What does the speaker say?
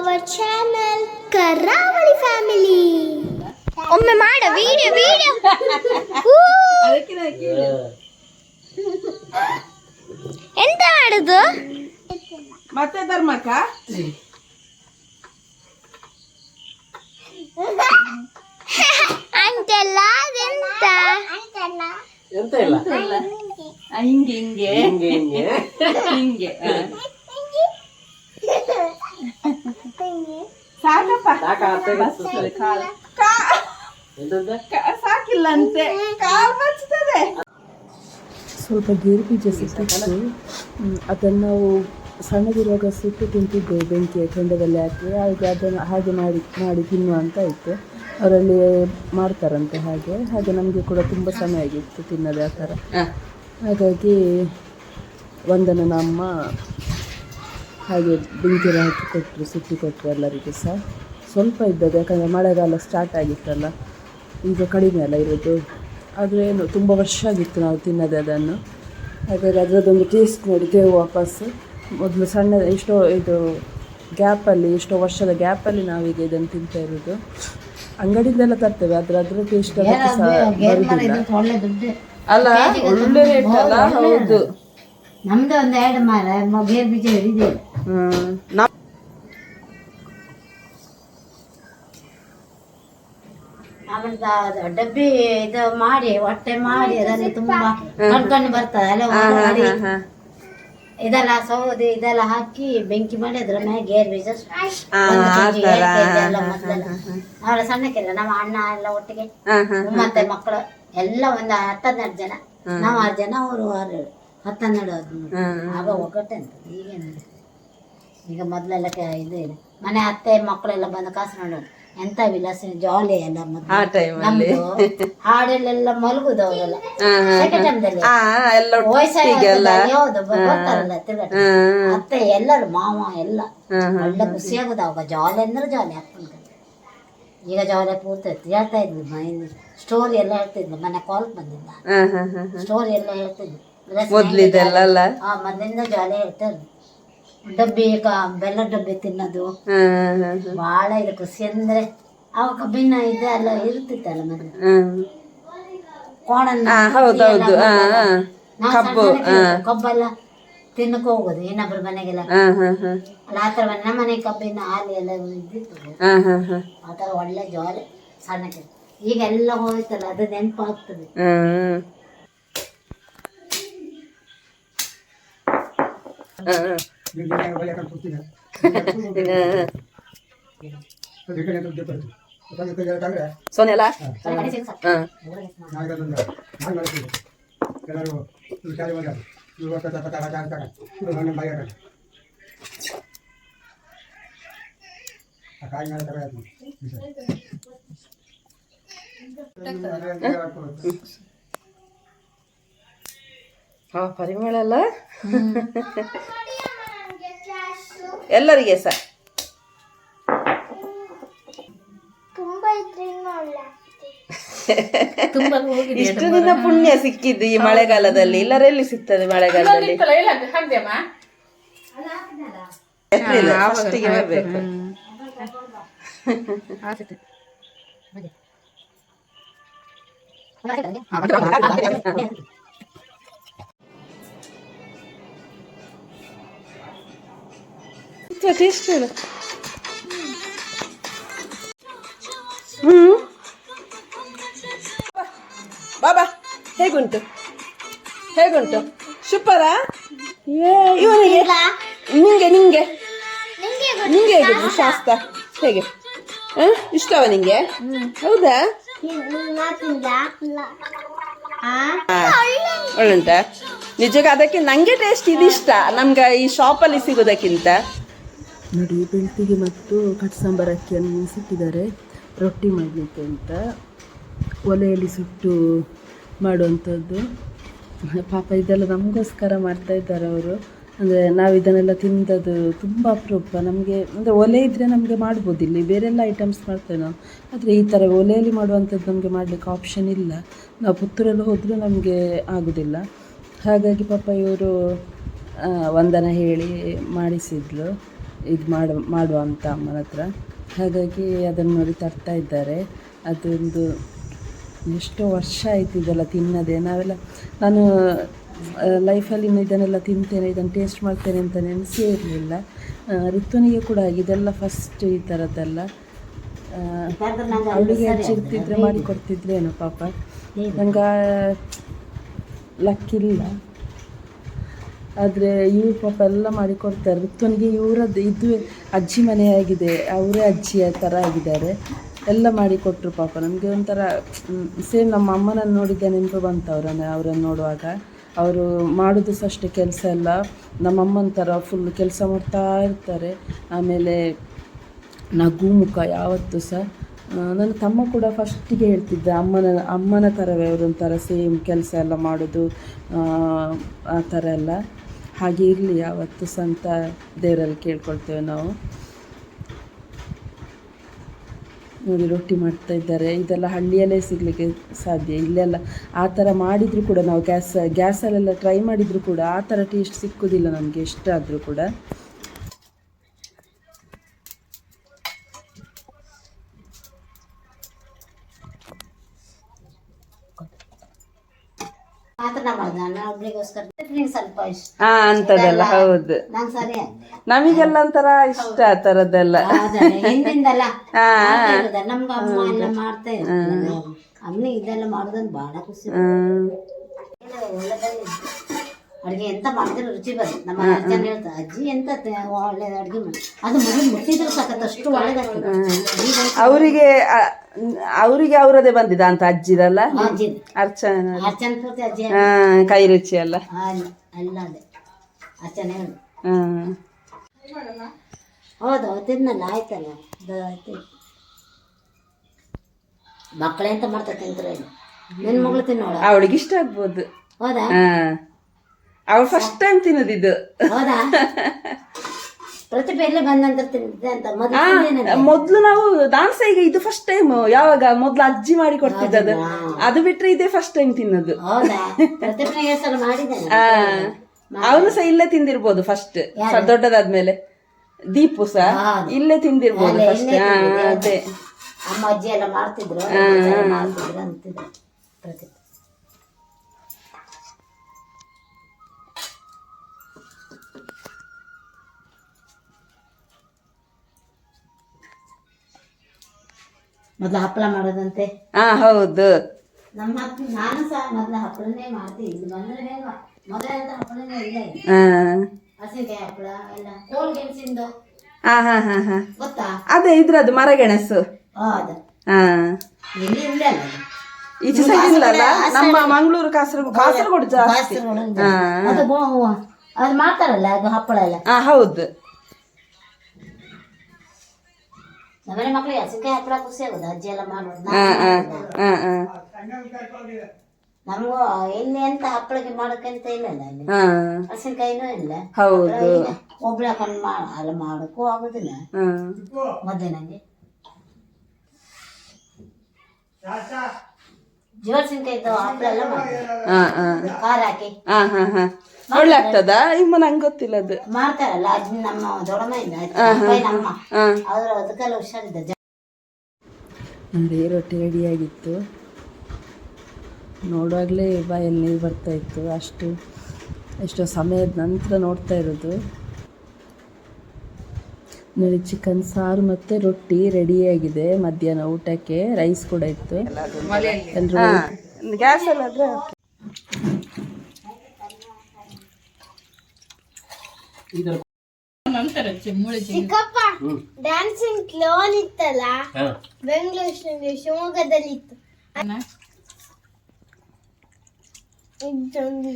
Our channel ಕರಾವಳಿ family ಒಮ್ಮೆ ಮಾಡ ವಿಡಿಯೋ ವಿಡಿಯೋ ಎಂತ ಮಾಡುದು? ಮತ್ತೆ ಧರ್ಮಕ್ಕ? ಅಂತೆಲ್ಲ ಅದೆಂತ? ಎಂತ ಇಲ್ಲ ಆ, ಹಿಂಗೆ ಹಿಂಗೆ. ಹಿಂಗೆ ಹಿಂಗೆ ಹಿಂಗೆ ಆ. ಸಾಕಪ್ಪ. ಸಾಕಿಲ್ಲಂತೆ. ಕಾಲು ಬಚ್ತದೆ. ಸ್ವಲ್ಪ ಗೇರು ಬೀಜ ಸಿಕ್ಕಿತ್ತು. ಅದನ್ನು ನಾವು ಸಣ್ಣದಿರುವಾಗ ಸುಟ್ಟು ತಿಂತಿದ್ದೆ ಬೆಂಕಿಯ ಕೆಂಡದಲ್ಲಿ ಹಾಕಿ. ಹಾಗೆ ಅದನ್ನು ಹಾಗೆ ಮಾಡಿ ಮಾಡಿ ತಿನ್ನುವ ಅಂತ ಇತ್ತು. ಅವರಲ್ಲಿ ಮಾಡ್ತಾರಂತೆ ಹಾಗೆ. ಹಾಗೆ ನಮಗೆ ಕೂಡ ತುಂಬ ಸಮಯ ಆಗಿತ್ತು ತಿನ್ನೋದು ಆ ಥರ. ಹಾಗಾಗಿ ಒಂದನ್ನು ಅಮ್ಮ ಹಾಗೆ ಬೆಂಕಿಯಲ್ಲಿ ಹಾಕಿ ಕೊಟ್ಟರು ಸುತ್ತಿ ಕೊಟ್ಟರು ಎಲ್ಲರಿಗೂ ಸಹ. ಸ್ವಲ್ಪ ಇದ್ದದ್ದು ಯಾಕಂದರೆ ಮಳೆಗಾಲ ಸ್ಟಾರ್ಟ್ ಆಗಿತ್ತಲ್ಲ ಈಗ ಕಡಿಮೆ ಅಲ್ಲ ಇರೋದು. ಆದರೆ ಏನು ತುಂಬ ವರ್ಷ ಆಗಿತ್ತು ನಾವು ತಿನ್ನೋದು ಅದನ್ನು. ಹಾಗಾಗಿ ಅದರದ್ದೊಂದು ಟೇಸ್ಟ್ ನೋಡಿದ್ದೆವು ವಾಪಸ್. ಮೊದಲು ಸಣ್ಣ ಎಷ್ಟೋ ಇದು ಗ್ಯಾಪಲ್ಲಿ ಎಷ್ಟೋ ವರ್ಷದ ಗ್ಯಾಪಲ್ಲಿ ನಾವೀಗ ಇದನ್ನು ತಿಂತಾ ಇರೋದು. ಅಂಗಡಿಯಿಂದೆಲ್ಲ ತರ್ತೇವೆ ಆದರೆ ಅದರ ಟೇಸ್ಟ್ ಬರುವುದಿಲ್ಲ ಅಲ್ಲ ಒಳ್ಳೆ ರೇಟ್ ಅಲ್ಲ ಹೌದು. ನಮ್ದು ಒಂದು ಎರಡು ಮಾರ ಗೇರ್ ಬೀಜ ಆಮೇಲೆ ಡಬ್ಬಿ ಇದು ಮಾಡಿ ಹೊಟ್ಟೆ ಮಾಡಿ ಅದನ್ನು ತುಂಬಾ ಕಣ್ಕಣ್ಣು ಬರ್ತದೆ ಅಲ್ಲ ಮಾಡಿ ಇದೆಲ್ಲ ಸೌದೆ ಇದೆಲ್ಲ ಹಾಕಿ ಬೆಂಕಿ ಮಾಡಿ ಅದ್ರ ಮೇಲೆ ಗೇರ್ ಬೀಜ ಅವಳ ಸಣ್ಣಕ್ಕೆಲ್ಲ ನಮ್ಮ ಅಣ್ಣ ಎಲ್ಲ ಒಟ್ಟಿಗೆ ಮತ್ತೆ ಮಕ್ಕಳು ಎಲ್ಲ ಒಂದು ಹತ್ತನ್ನೆರಡು ಜನ. ನಾವು ಆರು ಜನ ಅವರು ಆರು. ಹತ್ತನ್ನೆರಡು ಆಗ ಒಗ್ಗಟ್ಟೆ ಅಂತ ಈಗೇನು ಈಗ ಮೊದಲೆಲ್ಲ ಇದು ಇದೆ ಮನೆ ಅತ್ತೆ ಮಕ್ಕಳೆಲ್ಲ ಬಂದು ಕಾಸು ನೋಡೋದು. ಎಂತ ವಿಲಾಸ ಜಾಲಿ ಎಲ್ಲ ಮೊದ್ಲು. ಆ. ನಮ್ದು ಹಾಡಲ್ಲೆಲ್ಲ ಮಲಗುದು ಅವರೆಲ್ಲ ಸೆಕೆಂಡ್ ಟೈಮ್ದಲ್ಲಿ ಆ ಎಲ್ಲ ಒಟ್ಟಿಗೆಲ್ಲ ಯಾವ್ದು ಬ- ಬರ್ತಾರಲ್ಲ ತಿರುಗಾಟ ಅತ್ತೆ ಎಲ್ಲರೂ ಮಾವ ಎಲ್ಲ. ಒಳ್ಳೆ ಖುಷಿ ಆಗುದು ಅವಾಗ. ಜಾಲಿ ಅಂದ್ರೆ ಜಾಲಿ ಅಪ್ಪನ ಈಗ ಜಾಲಿ ಪೂರ್ತಿ. ಹೇಳ್ತಾ ಇದ್ವಿ ಮೈನ್ ಸ್ಟೋರಿ ಎಲ್ಲ ಹೇಳ್ತಿದ್ಲು ಮನೆ ಕಾಲ್ ಬಂದಿಲ್ಲ ಸ್ಟೋರಿ ಎಲ್ಲ ಹೇಳ್ತಿದ್ವಿ ಮೊದ್ಲಿದೆಲ್ಲ ಅಲ್ಲ? ಆ ಮೊದಲಿಂದ ಜಾಲಿ ಹೇಳ್ತಾರೆ ಡಬ್ಬಿ ಕ- ಬೆಲ್ಲ ಡಬ್ಬಿ ತಿನ್ನೋದು. ಬಹಳ ಇದು ಖುಷಿ ಅಂದ್ರೆ ಅವಾಗ ಕಬ್ಬಿನ ಇದೆ ಅಲ್ಲ ಇರ್ತಿತ್ತಲ್ಲ ಮೊದಲು ಕೋಣನ್ನ ಹೌದು ಆ, ಆ. ನಾವು ಕಬ್ಬು ಸಣ್ಣ ಸಣ್ಣಕ್ಕೆ ಕಬ್ಬೆಲ್ಲ ತಿನ್ನಕ್ ಹೋಗೋದು ಇನ್ನೊಬ್ರ ಮನೆಗೆಲ್ಲ. ಹಾ ಹಾ ಹಾ. ಅಲ್ಲ ಆ ಥರ ನಮ್ಮ ಮನೆ ಕಬ್ಬಿನ ಹಾಲು ಎಲ್ಲ ಇದ್ದಿತ್ತು. ಹಾ ಹಾ ಹಾ. ಆ ಥರ ಒಳ್ಳೆ ಜಾಲಿ ಸಣ್ಣಕ್ಕೆ. ಈಗ ಎಲ್ಲ ಹೋಯ್ತಲ್ಲ ಅದು ನೆನಪಾಗ್ತದೆ. ಹ್ಮ್ ಹಾ. ಪರಿಮಳ ಅಲ್ಲ ಎಲ್ಲರಿಗೆ ಪರಿಮಳ ತುಂಬಾ ಇದ್ರೆ ಸರ್ ಇಷ್ಟು ದಿನ ಪುಣ್ಯ ಸಿಕ್ಕಿದ್ದು ಈ ಮಳೆಗಾಲದಲ್ಲಿ. ಇಲ್ಲರ ಎಲ್ಲಿ ಸಿಗ್ತದೆ ಮಳೆಗಾಲದಲ್ಲಿ? ಏಪ್ರಿಲ್ ಫಸ್ಟಿಗೆ ಬರ್ಬೇಕು. ಟೇಸ್ಟ್ ಇಲ್ಲ ಹ್ಮ್ ಬಾಬಾ ಹೇಗುಂಟು? ಹೇಗುಂಟು? ಸೂಪರ? ಇವನಿಗೆ? ನಿಂಗೆ ನಿಂಗೆ? ನಿಂಗೆ ಹೇಗಿದ್ರು ಶಾಸ್ತ್ರ? ಹೇಗೆ? ಹ? ಇಷ್ಟವ ನಿಂಗೆ? ಹೌದಾ? ಒಳ್ಳುಂಟ. ನಿಜಕ್ಕೆ ಅದಕ್ಕೆ ನಂಗೆ ಟೇಸ್ಟ್ ಇದಿಷ್ಟ. ನಮ್ಗೆ ಈ ಶಾಪಲ್ಲಿ ಸಿಗೋದಕ್ಕಿಂತ. ನೋಡಿ, ಬೆಳ್ತಿಗೆ ಮತ್ತು ಕಟ್ ಸಾಂಬಾರು ಅಕ್ಕಿಯನ್ನು ಸುಟ್ಟಿದ್ದಾರೆ ರೊಟ್ಟಿ ಮಾಡಲಿಕ್ಕೆ ಅಂತ. ಒಲೆಯಲ್ಲಿ ಸುಟ್ಟು ಮಾಡುವಂಥದ್ದು. ಪಾಪ ಇದೆಲ್ಲ ನಮಗೋಸ್ಕರ ಮಾಡ್ತಾ ಇದ್ದಾರೆ ಅವರು. ಅಂದರೆ ನಾವು ಇದನ್ನೆಲ್ಲ ತಿಂದದ್ದು ತುಂಬ ಅಪರೂಪ. ನಮಗೆ, ಅಂದರೆ ಒಲೆ ಇದ್ದರೆ ನಮಗೆ ಮಾಡ್ಬೋದು ಇಲ್ಲಿ. ಬೇರೆಲ್ಲ ಐಟಮ್ಸ್ ಮಾಡ್ತೇವೆ ನಾವು. ಆದರೆ ಈ ಥರ ಒಲೆಯಲ್ಲಿ ಮಾಡುವಂಥದ್ದು ನಮಗೆ ಮಾಡಲಿಕ್ಕೆ ಆಪ್ಷನ್ ಇಲ್ಲ. ನಾವು ಪುತ್ತೂರಲ್ಲಿ ಹೋದರೂ ನಮಗೆ ಆಗೋದಿಲ್ಲ. ಹಾಗಾಗಿ ಪಾಪ ಇವರು ವಂದನ ಹೇಳಿ ಮಾಡಿಸಿದ್ಲು. ಇದು ಮಾಡು ಮಾಡುವ ಅಂತ ಅಮ್ಮನ ಹತ್ರ. ಹಾಗಾಗಿ ಅದನ್ನು ನೋಡಿ ತರ್ತಾ ಇದ್ದಾರೆ. ಅದೊಂದು ಎಷ್ಟೋ ವರ್ಷ ಆಯ್ತು ಇದೆಲ್ಲ ತಿನ್ನದೆ. ನಾವೆಲ್ಲ ನಾನು ಲೈಫಲ್ಲಿ ಇನ್ನು ಇದನ್ನೆಲ್ಲ ತಿಂತೇನೆ ಇದನ್ನು ಟೇಸ್ಟ್ ಮಾಡ್ತೇನೆ ಅಂತ ನೆನೆಸೇ ಇರಲಿಲ್ಲ. ಋತುನಿಗೆ ಕೂಡ ಹಾಗೆ ಇದೆಲ್ಲ ಫಸ್ಟ್ ಈ ಥರದ್ದೆಲ್ಲ ಅವಳಿಗೆ ಹಚ್ಚಿರ್ತಿದ್ರೆ ಮಾಡಿ ಕೊಡ್ತಿದ್ರೇನೋ ಪಾಪ. ನಂಗೆ ಲಕ್ಕಿಲ್ಲ ಆದರೆ ಇವ್ರು ಪಾಪ ಎಲ್ಲ ಮಾಡಿ ಕೊಡ್ತಾರೆ. ಋತುನಿಗೆ ಇವರದ್ದು ಇದು ಅಜ್ಜಿ ಮನೆ ಆಗಿದೆ, ಅವರೇ ಅಜ್ಜಿಯ ಥರ ಆಗಿದ್ದಾರೆ. ಎಲ್ಲ ಮಾಡಿ ಕೊಟ್ಟರು ಪಾಪ. ನಮಗೆ ಒಂಥರ ಸೇಮ್ ನಮ್ಮ ಅಮ್ಮನನ್ನು ನೋಡಿದ್ದ, ನೆನಪು ಬಂತು ಅವರನ್ನು ಅವರನ್ನು ನೋಡುವಾಗ. ಅವರು ಮಾಡೋದು ಸಹ ಅಷ್ಟೇ ಕೆಲಸ ಎಲ್ಲ. ನಮ್ಮಮ್ಮನ ಥರ ಫುಲ್ ಕೆಲಸ ಮಾಡ್ತಾ ಇರ್ತಾರೆ. ಆಮೇಲೆ ನಗು ಮುಖ ಯಾವತ್ತೂ ಸಹ ನನ್ನ ತಮ್ಮ ಕೂಡ ಫಸ್ಟಿಗೆ ಹೇಳ್ತಿದ್ದ ಅಮ್ಮನ ಅಮ್ಮನ ಥರವೇ ಅವರೊಂಥರ ಸೇಮ್ ಕೆಲಸ ಎಲ್ಲ ಮಾಡೋದು ಆ, ಥರ ಎಲ್ಲ. ಹಾಗೆ ಇರಲಿ ಅವತ್ತು ಸಂತ ದೇವರಲ್ಲಿ ಕೇಳ್ಕೊಳ್ತೇವೆ ನಾವು. ನೋಡಿ ರೊಟ್ಟಿ ಮಾಡ್ತಾ ಇದ್ದಾರೆ. ಇದೆಲ್ಲ ಹಳ್ಳಿಯಲ್ಲೇ ಸಿಗಲಿಕ್ಕೆ ಸಾಧ್ಯ ಇಲ್ಲೆಲ್ಲ ಆ ಥರ ಮಾಡಿದರೂ ಕೂಡ ನಾವು ಗ್ಯಾಸ್ ಗ್ಯಾಸಲ್ಲೆಲ್ಲ ಟ್ರೈ ಮಾಡಿದರೂ ಕೂಡ ಆ ಥರ ಟೇಸ್ಟ್ ಸಿಕ್ಕುದಿಲ್ಲ ನಮಗೆ ಎಷ್ಟಾದರೂ ಕೂಡ ಮಾತ್ರ ಮಾಡ್ದೆ ನಾನು ಒಬ್ಳಿಗೋಸ್ಕರ ನಿಂಗೆ ಸ್ವಲ್ಪ ಇಷ್ಟ ಹಾ ಅಂತದೆಲ್ಲ ಹೌದು. ನಮಗೆಲ್ಲ ಒಂಥರ ಇಷ್ಟ ಆ ತರದ್ದೆಲ್ಲ. ನಮ್ಗೆ ಅಮ್ಮ ಇದೆಲ್ಲ ಮಾಡೋದಂದ್ರೆ ಬಹಳ ಖುಷಿ. ಅಡುಗೆ ಎಂತ ಮಾಡಿದ್ರು ರುಚಿ ಬರುತ್ತೆ ನಮ್ಮ ಅಜ್ಜನ ಹೇಳ್ತಾರೆ ಅಜ್ಜಿ ಎಂತ ಒಳ್ಳೆ ಅಡುಗೆ ಮಾಡಿ. ಅದು ಮಗು ಮುಟ್ಟಿದ್ರು ಸಾಕತ್ತಷ್ಟು ಒಳ್ಳೇದಾಗ್ತದೆ. ಅವರಿಗೆ ಅವರಿಗೆ ಅವರದೇ ಬಂದಿದ ಅಂತ ಅಜ್ಜಿದಲ್ಲ? ಅರ್ಚನ. ಅರ್ಚನ ಪೂರ್ತಿ ಅಜ್ಜಿ ಕೈ ರುಚಿ ಅಲ್ಲ ಅಲ್ಲ ಅಲ್ಲ ಅದೇ. ಅರ್ಚನೆ ಹೇಳು. ಹೌದು ತಿನ್ನಲ್ಲ ಆಯ್ತಲ್ಲ. ಆಯ್ತು. ಮಕ್ಕಳೇ ಅಂತ ಮಾಡ್ತಾ ತಿಂತಾರೆ ನಿನ್ನ ಮಗಳು ತಿನ್ನೋಳ? ಅವಳಿಗೆ ಇಷ್ಟ ಆಗ್ಬೋದು. ಹೌದಾ? ಅವಳು ಫಸ್ಟ್ ಟೈಮ್ ತಿನ್ನೋದಿದ್ದು ಹೌದಾ? ಪ್ರತಿಭೆ ಎಲ್ಲ ಬಂದಂತ ತಿಂದಿದ್ದೆ ಅಂತ ಮೊದಲು ನಾವು ನಾನು. ಸಹ ಈಗ ಇದು ಫಸ್ಟ್ ಟೈಮ್ ಯಾವಾಗ ಮೊದ್ಲು ಅಜ್ಜಿ ಮಾಡಿ ಕೊಡ್ತಿದ್ದದು ಅದು ಬಿಟ್ರೆ ಇದೇ ಫಸ್ಟ್ ಟೈಮ್ ತಿನ್ನೋದು. ಹೌದಾ? ಪ್ರತಿಭೆ ಹೆಸರು ಅವನು ಸಹ ಇಲ್ಲೇ ತಿಂದಿರ್ಬೋದು ಫಸ್ಟ್ ದೊಡ್ಡದಾದ್ಮೇಲೆ. ದೀಪು ಸಹ ಇಲ್ಲೇ ತಿಂದಿರ್ಬೋದು ಫಸ್ಟ್. ಅದೇ. ಅಮ್ಮ ಅಜ್ಜಿ ಎಲ್ಲ ಮಾಡ್ತಿದ್ರು. ಮಾಡ್ತಿದ್ರು ಅಂತಿದ್ರು ಪ್ರತಿಭೆ. ಮೊದಲು ಹಪ್ಪಳ ಮಾಡೋದಂತೆ? ಹಾ ಹೌದು. ನಮ್ಮ ನಾನು ಸಹ ಮೊದಲು ಹಪ್ಪಳನೇ ಮಾಡ್ತೀನಿ ಇಲ್ಲಿ ಬಂದ್ರೆ ಮೊದಲೆಂತ ಹಪ್ಪಳನೇ ಇಲ್ಲ ಇಲ್ಲಿ. ಹಾ. ಹಸಿಕಾಯಿ ಹಪ್ಪಳ ಎಲ್ಲ ಕೋಲ್ ಗೆಣಸಿಂದು. ಹಾ ಹಾ ಹಾ ಹಾ. ಗೊತ್ತಾ? ಅದೇ ಇದ್ರದ್ದು ಮರಗೆಣಸು ಹೌದು ಹಾ ಇಲ್ಲಿ ಇಲ್ಲ. ಈಚೆ ಸೈಡ್ ಇಲ್ಲಲ್ಲ ನಮ್ಮ ಮಂಗಳೂರು ಕಾಸರಗೋಡು ಕಾಸರಗೋಡು ಜಾಸ್ತಿ ಇದೆ. ಅದು ಅದು ಮಾಡ್ತಾರಲ್ಲ ಅದು ಹಪ್ಪಳ ಎಲ್ಲ ಹಾ ಹೌದು. ನಮ್ಮನೆ ಮಕ್ಕಳು ಹಸಿಕಾಯಿ ಹಪ್ಪಳ ಖುಷಿ ಆಗೋದು ಅಜ್ಜಿ ಎಲ್ಲ ಮಾಡೋದು ಹಾ ನಮಗೂ ಇಲ್ಲಿ ಎಂತ ಹಪ್ಪಳಕ್ಕೆ ಮಾಡೋಕ್ಕಂತ ಇಲ್ಲ ಅಲ್ಲ ಹಾ. ಹಸಿನಕಾಯಿನೂ ಇಲ್ಲ. ಹೌದು. ಒಬ್ಳೆ ಹಾಕೊಂಡು ಮಾಡ ಅಲ್ಲ ಮಾಡೋಕ್ಕೂ ಆಗೋದಿಲ್ಲ. ಹಾ. ಮೊದಲೇ ಖಾರ ಹಾಕಿ. ಹಾ ಹಾ ಹಾ. ಒಳ್ಳೆ ಆಗ್ತದಾ? ಇಮ್ಮ ನಂಗೆ ಗೊತ್ತಿಲ್ಲ ಅದು. ಮಾಡ್ತಾರಲ್ಲ ಅದು ನಮ್ಮ ದೊಡ್ಡಮ್ಮ ಅದಕ್ಕೆಲ್ಲ ಹುಷಾರಿದ್ದ ರೊಟ್ಟಿ ರೆಡಿಯಾಗಿತ್ತು. ನೋಡುವಾಗಲೇ ಬಾಯಲ್ಲಿ ನೀರು ಬರ್ತಾ ಇತ್ತು ಅಷ್ಟು ಎಷ್ಟೋ ಸಮಯದ ನಂತರ ನೋಡ್ತಾ ಇರೋದು. ನೋಡಿ ಚಿಕನ್ ಸಾರು ಮತ್ತೆ ರೊಟ್ಟಿ ರೆಡಿಯಾಗಿದೆ ಮಧ್ಯಾಹ್ನ ಊಟಕ್ಕೆ ರೈಸ್ ಕೂಡ ಇತ್ತು. ಡ್ಯಾನ್ಸಿಂಗ್ ಕ್ಲೋನ್ ಇತ್ತಲ್ಲ? ಬೆಂಗಳೂರು ಶಿವಮೊಗ್ಗದಲ್ಲಿ ಇತ್ತು. ಇದೊಂದು